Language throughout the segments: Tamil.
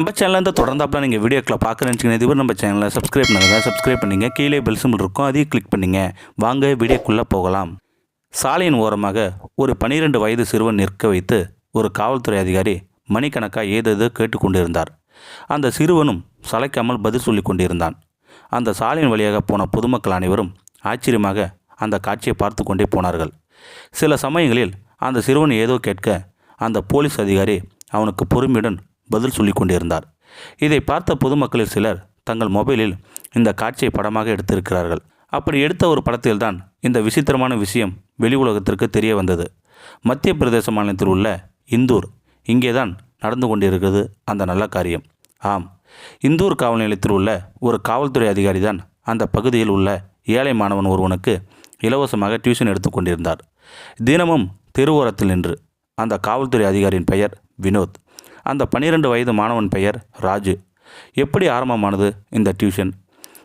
நம்ம சேனலில் தொடர்ந்தாப்பில் நீங்கள் வீடியோக்களை பார்க்குறேன்னு இதுவரை நம்ம சேனலை சப்ஸ்கிரைப் பண்ணுங்கள் சப்ஸ்கிரைப் பண்ணிங்க. கீழே பெல் சிம்பிள் இருக்கும். அதையும் கிளிக் பண்ணிங்க. வாங்க வீடியோக்குள்ளே போகலாம். சாலையின் ஓரமாக ஒரு பனிரெண்டு வயது சிறுவன் நிற்க வைத்து ஒரு காவல்துறை அதிகாரி மணிக்கணக்காக ஏதேதோ கேட்டுக்கொண்டிருந்தார் அந்த சிறுவனும் சளைக்காமல் பதில் சொல்லி கொண்டிருந்தான். அந்த சாலையின் வழியாக போன பொதுமக்கள் அனைவரும் ஆச்சரியமாக அந்த காட்சியை பார்த்து கொண்டே போனார்கள். சில சமயங்களில் அந்த சிறுவன் ஏதோ கேட்க அந்த போலீஸ் அதிகாரி அவனுக்கு பொறுமையுடன் பதில் சொல்லி கொண்டிருந்தார் இதை பார்த்த பொதுமக்களில் சிலர் தங்கள் மொபைலில் இந்த காட்சியை படமாக எடுத்திருக்கிறார்கள். அப்படி எடுத்த ஒரு படத்தில்தான் இந்த விசித்திரமான விஷயம் வெளி உலகத்திற்கு தெரிய வந்தது. மத்திய பிரதேச மாநிலத்தில் உள்ள இந்தூர் இங்கேதான் நடந்து கொண்டிருக்கிறது அந்த நல்ல காரியம். ஆம் இந்தூர் காவல் நிலையத்தில் உள்ள ஒரு காவல்துறை அதிகாரி தான் அந்த பகுதியில் உள்ள ஏழை மாணவன் ஒருவனுக்கு இலவசமாக டியூஷன் எடுத்து கொண்டிருந்தார். தினமும் தெருவோரத்தில் நின்று அந்த காவல்துறை அதிகாரியின் பெயர் வினோத். அந்த பன்னிரண்டு வயது மாணவன் பெயர் ராஜு. எப்படி ஆரம்பமானது? இந்த டியூஷன்.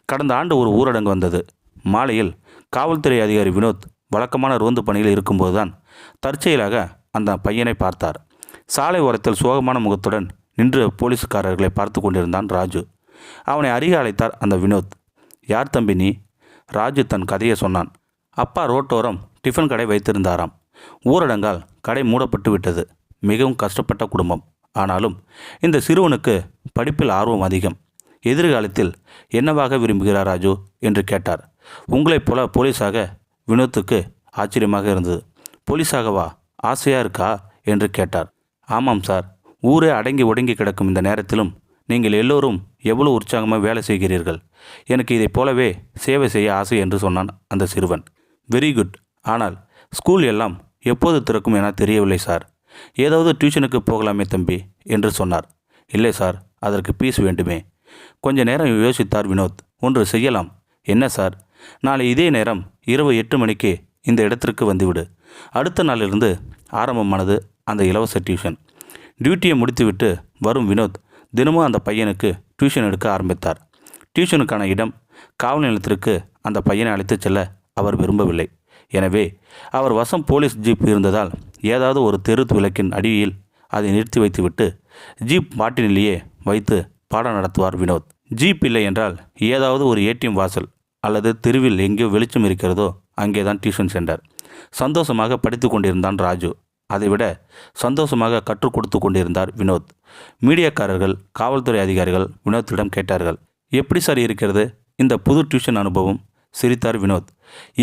கடந்த ஆண்டு ஒரு ஊரடங்கு வந்தது. மாலையில் காவல்துறை அதிகாரி வினோத் வழக்கமான ரோந்து பணியில் இருக்கும்போதுதான் தற்செயலாக அந்த பையனை பார்த்தார். சாலை ஓரத்தில் சோகமான முகத்துடன் நின்று போலீஸ்காரர்களை பார்த்து கொண்டிருந்தான் ராஜு. அவனை அருகே அழைத்தார் அந்த வினோத். யார் தம்பி நீ? ராஜு தன் கதையை சொன்னான். அப்பா ரோட்டோரம் டிஃபன் கடை வைத்திருந்தாராம். ஊரடங்கால் கடை மூடப்பட்டு விட்டது மிகவும் கஷ்டப்பட்ட குடும்பம். ஆனாலும் இந்த சிறுவனுக்கு படிப்பில் ஆர்வம் அதிகம். எதிர்காலத்தில் என்னவாக விரும்புகிறார் ராஜு? என்று கேட்டார். உங்களைப் போல போலீஸாக வினோத்துக்கு ஆச்சரியமாக இருந்தது. போலீஸாகவா? ஆசையாக இருக்கா? என்று கேட்டார். ஆமாம் சார். ஊரே அடங்கி ஒடுங்கி கிடக்கும் இந்த நேரத்திலும் நீங்கள் எல்லோரும் எவ்வளோ உற்சாகமாக வேலை செய்கிறீர்கள்? எனக்கு இதைப் போலவே சேவை செய்ய ஆசை என்று சொன்னான் அந்த சிறுவன். வெரி குட் ஆனால் ஸ்கூல் எல்லாம் எப்போது திறக்கும் என தெரியவில்லை சார். ஏதாவது டியூஷனுக்கு போகலாமே தம்பி என்று சொன்னார். இல்லை சார் அதற்கு பீஸ் வேண்டுமே. கொஞ்ச நேரம் யோசித்தார் வினோத். ஒன்று செய்யலாம். என்ன சார்? நாளை இதே நேரம் இரவு எட்டு மணிக்கு இந்த இடத்திற்கு வந்துவிடு. அடுத்த நாளிலிருந்து ஆரம்பமானது அந்த இலவச டியூஷன் டியூட்டியை முடித்துவிட்டு வரும் வினோத் தினமும் அந்த பையனுக்கு டியூஷன் எடுக்க ஆரம்பித்தார். டியூஷனுக்கான இடம் காவல் நிலையத்திற்கு அந்த பையனை அழைத்துச் செல்ல அவர் விரும்பவில்லை. எனவே அவர் வசம் போலீஸ் ஜீப் இருந்ததால் ஏதாவது ஒரு தெரு விளக்கின் அடியில் அதை நிறுத்தி வைத்துவிட்டு ஜீப் மாட்டினிலேயே வைத்து பாடம் நடத்துவார் வினோத். ஜீப் இல்லை என்றால் ஏதாவது ஒரு ஏடிஎம் வாசல் அல்லது தெருவில் எங்கேயோ வெளிச்சம் இருக்கிறதோ அங்கே தான் டியூஷன் சென்றார். சந்தோஷமாக படித்து கொண்டிருந்தான் ராஜு. அதைவிட சந்தோஷமாக கற்றுக் கொடுத்து கொண்டிருந்தார் வினோத். மீடியாக்காரர்கள் காவல்துறை அதிகாரிகள் வினோத்திடம் கேட்டார்கள் எப்படி சார் இருக்கிறது? இந்த புது டியூஷன் அனுபவம் சிரித்தார் வினோத்.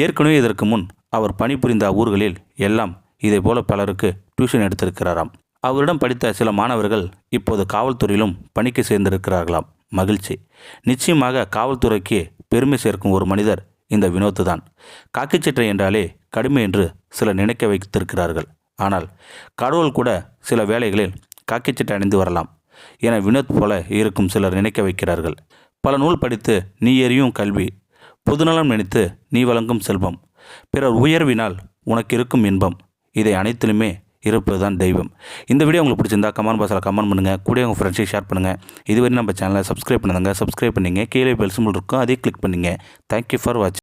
ஏற்கனவே இதற்கு முன் அவர் பணிபுரிந்த ஊர்களில் எல்லாம் இதேபோல பலருக்கு டியூஷன் எடுத்திருக்கிறாராம். அவரிடம் படித்த சில மாணவர்கள் இப்போது காவல்துறையிலும் பணிக்கு சேர்ந்திருக்கிறார்களாம். மகிழ்ச்சி. நிச்சயமாக காவல்துறைக்கு பெருமை சேர்க்கும் ஒரு மனிதர் இந்த வினோத்து தான். காக்கிச்சட்டை என்றாலே கடுமை என்று சிலர் நினைக்க வைத்திருக்கிறார்கள். ஆனால் கடவுள் கூட சில வேளைகளில் காக்கிச்சட்டை அணிந்து வரலாம் என வினோத் போல இருக்கும் சிலர் நினைக்க வைக்கிறார்கள். பல நூல் படித்து நீ எறியும் கல்வி பொதுநலம் நினைத்து நீ வழங்கும் செல்வம். பிறர் உயர்வினால் உனக்கு இருக்கும் இன்பம். இதை அனைத்திலுமே இருப்பது தான் தெய்வம். இந்த வீடியோ உங்களுக்கு பிடிச்சிருந்தா கமெண்ட் பாக்ஸில் கமெண்ட் பண்ணுங்கள் கூட உங்கள் ஃப்ரெண்ட்ஸையும் ஷேர் பண்ணுங்கள் இதுவரை நம்ம சேனலை சப்ஸ்கிரைப் பண்ணுங்க சப்ஸ்கிரைப் பண்ணிங்க. கீழே பெல் இருக்கும். அதையும் கிளிக் பண்ணுங்கள் தேங்க்யூ ஃபார் வாட்சிங்